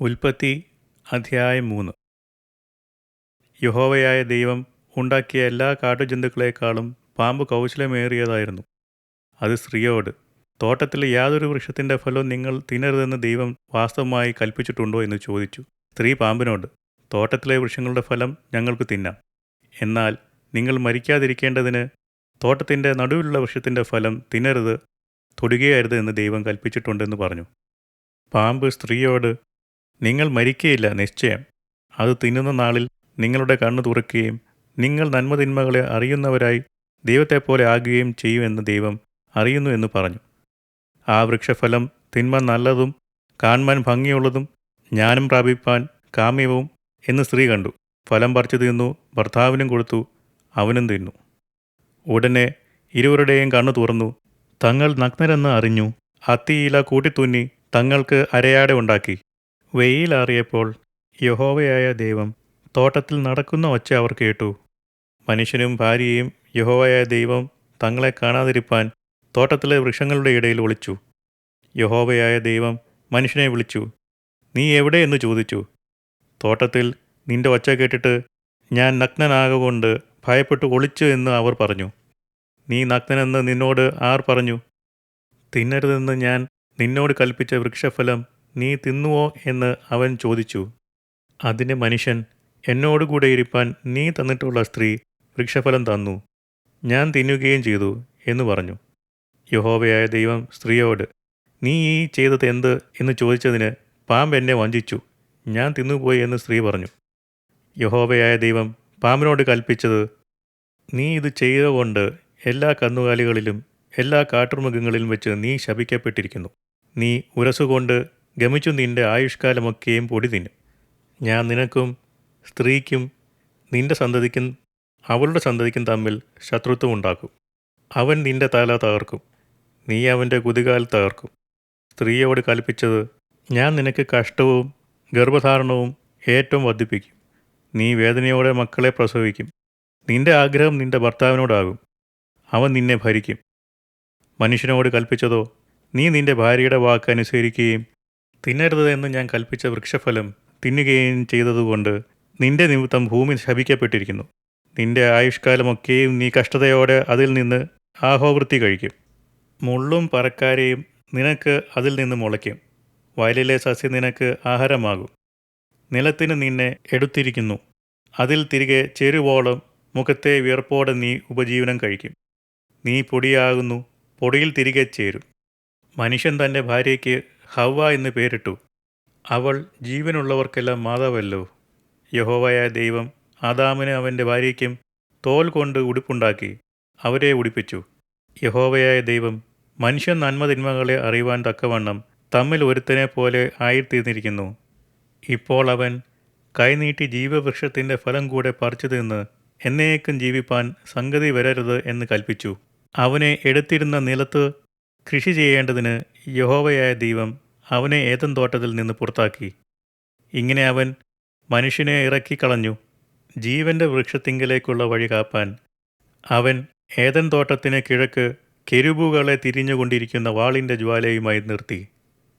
ഉൽപ്പത്തി അധ്യായം മൂന്ന്. യഹോവയായ ദൈവം ഉണ്ടാക്കിയ എല്ലാ കാട്ടുജന്തുക്കളെക്കാളും പാമ്പ് കൗശലമേറിയതായിരുന്നു. അത് സ്ത്രീയോട് തോട്ടത്തിലെ യാതൊരു വൃക്ഷത്തിന്റെ ഫലവും നിങ്ങൾ തിന്നരുതെന്ന് ദൈവം വാസ്തവമായി കൽപ്പിച്ചിട്ടുണ്ടോ? എന്ന് ചോദിച്ചു. സ്ത്രീ പാമ്പിനോട് തോട്ടത്തിലെ വൃക്ഷങ്ങളുടെ ഫലം ഞങ്ങൾക്ക് തിന്നാം. എന്നാൽ നിങ്ങൾ മരിക്കാതിരിക്കേണ്ടതിന് തോട്ടത്തിന്റെ നടുവിലുള്ള വൃക്ഷത്തിന്റെ ഫലം തിന്നരുത് തൊടുകയരുത് എന്ന് ദൈവം കൽപ്പിച്ചിട്ടുണ്ടെന്ന് പറഞ്ഞു. പാമ്പ് സ്ത്രീയോട് നിങ്ങൾ മരിക്കയില്ല നിശ്ചയം. അത് തിന്നുന്ന നാളിൽ നിങ്ങളുടെ കണ്ണു തുറക്കുകയും നിങ്ങൾ നന്മതിന്മകളെ അറിയുന്നവരായി ദൈവത്തെപ്പോലെ ആകുകയും ചെയ്യുമെന്ന് ദൈവം അറിയുന്നു എന്ന് പറഞ്ഞു. ആ വൃക്ഷഫലം തിന്മ നല്ലതും കാൺമാൻ ഭംഗിയുള്ളതും ജ്ഞാനം പ്രാപിപ്പാൻ കാമ്യവും എന്ന് സ്ത്രീ കണ്ടു. ഫലം പറിച്ചു തിന്നു ഭർത്താവിനും കൊടുത്തു അവനും തിന്നു. ഉടനെ ഇരുവരുടെയും കണ്ണു തുറന്നു തങ്ങൾ നഗ്നരെന്ന് അറിഞ്ഞു അത്തിയില കൂട്ടിത്തുന്നി തങ്ങൾക്ക് അരയാടെ ഉണ്ടാക്കി. വെയിലാറിയപ്പോൾ യഹോവയായ ദൈവം തോട്ടത്തിൽ നടക്കുന്ന ഒച്ച അവർ കേട്ടു. മനുഷ്യനും ഭാര്യയും യഹോവയായ ദൈവം തങ്ങളെ കാണാതിരിപ്പാൻ തോട്ടത്തിലെ വൃക്ഷങ്ങളുടെ ഇടയിൽ ഒളിച്ചു. യഹോവയായ ദൈവം മനുഷ്യനെ വിളിച്ചു നീ എവിടെ എന്ന് ചോദിച്ചു? തോട്ടത്തിൽ നിന്റെ ഒച്ച കേട്ടിട്ട് ഞാൻ നഗ്നനാകൊണ്ട് ഭയപ്പെട്ട് ഒളിച്ചു എന്ന് അവർ പറഞ്ഞു. നീ നഗ്നനെന്ന് നിന്നോട് ആർ പറഞ്ഞു? തിന്നരുതെന്ന് ഞാൻ നിന്നോട് കൽപ്പിച്ച വൃക്ഷഫലം നീ തിന്നുവോ എന്ന് അവൻ ചോദിച്ചു. അതിന് മനുഷ്യൻ എന്നോടുകൂടെ ഇരിപ്പാൻ നീ തന്നിട്ടുള്ള സ്ത്രീ വൃക്ഷഫലം തന്നു. ഞാൻ തിന്നുകയും ചെയ്തു എന്ന് പറഞ്ഞു. യഹോവയായ ദൈവം സ്ത്രീയോട് നീ ഈ ചെയ്തത് എന്ത്? എന്ന് ചോദിച്ചതിന് പാമ്പ് എന്നെ വഞ്ചിച്ചു. ഞാൻ തിന്നുപോയി എന്ന് സ്ത്രീ പറഞ്ഞു. യഹോവയായ ദൈവം പാമ്പിനോട് കൽപ്പിച്ചത് നീ ഇത് ചെയ്തുകൊണ്ട് എല്ലാ കന്നുകാലികളിലും എല്ലാ കാട്ടുമൃഗങ്ങളിലും വെച്ച് നീ ശപിക്കപ്പെട്ടിരിക്കുന്നു. നീ ഉരസുകൊണ്ട് ഗമിച്ചു നിന്റെ ആയുഷ്കാലമൊക്കെയും പൊടി തിന്നും. ഞാൻ നിനക്കും സ്ത്രീക്കും നിന്റെ സന്തതിക്കും അവളുടെ സന്തതിക്കും തമ്മിൽ ശത്രുത്വം ഉണ്ടാക്കും. അവൻ നിന്റെ തല തകർക്കും. നീ അവന്റെ കുതികാൽ തകർക്കും. സ്ത്രീയോട് കൽപ്പിച്ചത് ഞാൻ നിനക്ക് കഷ്ടവും ഗർഭധാരണവും ഏറ്റവും വർദ്ധിപ്പിക്കും. നീ വേദനയോടെ മക്കളെ പ്രസവിക്കും. നിന്റെ ആഗ്രഹം നിന്റെ ഭർത്താവിനോടാകും. അവൻ നിന്നെ ഭരിക്കും. മനുഷ്യനോട് കൽപ്പിച്ചതോ നീ നിന്റെ ഭാര്യയുടെ വാക്ക് അനുസരിക്കുകയും തിന്നരുത് എന്ന് ഞാൻ കൽപ്പിച്ച വൃക്ഷഫലം തിന്നുകയും ചെയ്തതുകൊണ്ട് നിന്റെ നിമിത്തം ഭൂമി ശപിക്കപ്പെട്ടിരിക്കുന്നു. നിന്റെ ആയുഷ്കാലമൊക്കെയും നീ കഷ്ടതയോടെ അതിൽ നിന്ന് ആഹോവൃത്തി കഴിക്കും. മുള്ളും പറക്കാരെയും നിനക്ക് അതിൽ നിന്ന് മുളയ്ക്കും. വയലിലെ സസ്യം നിനക്ക് ആഹാരമാകും. നിലത്തിന് നിന്നെ എടുത്തിരിക്കുന്നു. അതിൽ തിരികെ ചെരുവോളം മുഖത്തെ വിയർപ്പോടെ നീ ഉപജീവനം കഴിക്കും. നീ പൊടിയാകുന്നു പൊടിയിൽ തിരികെ ചേരും. മനുഷ്യൻ തന്റെ ഭാര്യയ്ക്ക് ഹവ്വ എന്ന് പേരിട്ടു. അവൾ ജീവനുള്ളവർക്കെല്ലാം മാതാവല്ലോ. യഹോവയായ ദൈവം ആദാമിന് അവന്റെ ഭാര്യയ്ക്കും തോൽ കൊണ്ട് ഉടുപ്പുണ്ടാക്കി അവരെ ഉടുപ്പിച്ചു. യഹോവയായ ദൈവം മനുഷ്യൻ നന്മതിന്മകളെ അറിയുവാൻ തക്കവണ്ണം തമ്മിൽ ഒരുത്തനെ പോലെ ആയിത്തീർന്നിരിക്കുന്നു. ഇപ്പോൾ അവൻ കൈനീട്ടി ജീവവൃക്ഷത്തിന്റെ ഫലം കൂടെ പറിച്ചു തിന്ന് എന്നേക്കും ജീവിപ്പാൻ സംഗതി വരരുത് എന്ന് കൽപ്പിച്ചു. അവനെ എടുത്തിരുന്ന നിലത്ത് കൃഷി ചെയ്യേണ്ടതിന് യഹോവയായ ദൈവം അവനെ ഏതൻ തോട്ടത്തിൽ നിന്ന് പുറത്താക്കി. ഇങ്ങനെ അവൻ മനുഷ്യനെ ഇറക്കിക്കളഞ്ഞു ജീവന്റെ വൃക്ഷത്തിങ്കിലേക്കുള്ള വഴി കാപ്പാൻ അവൻ ഏതൻ തോട്ടത്തിന് കിഴക്ക് കെരുബുകളെ തിരിഞ്ഞുകൊണ്ടിരിക്കുന്ന വാളിന്റെ ജ്വാലയുമായി നിർത്തി.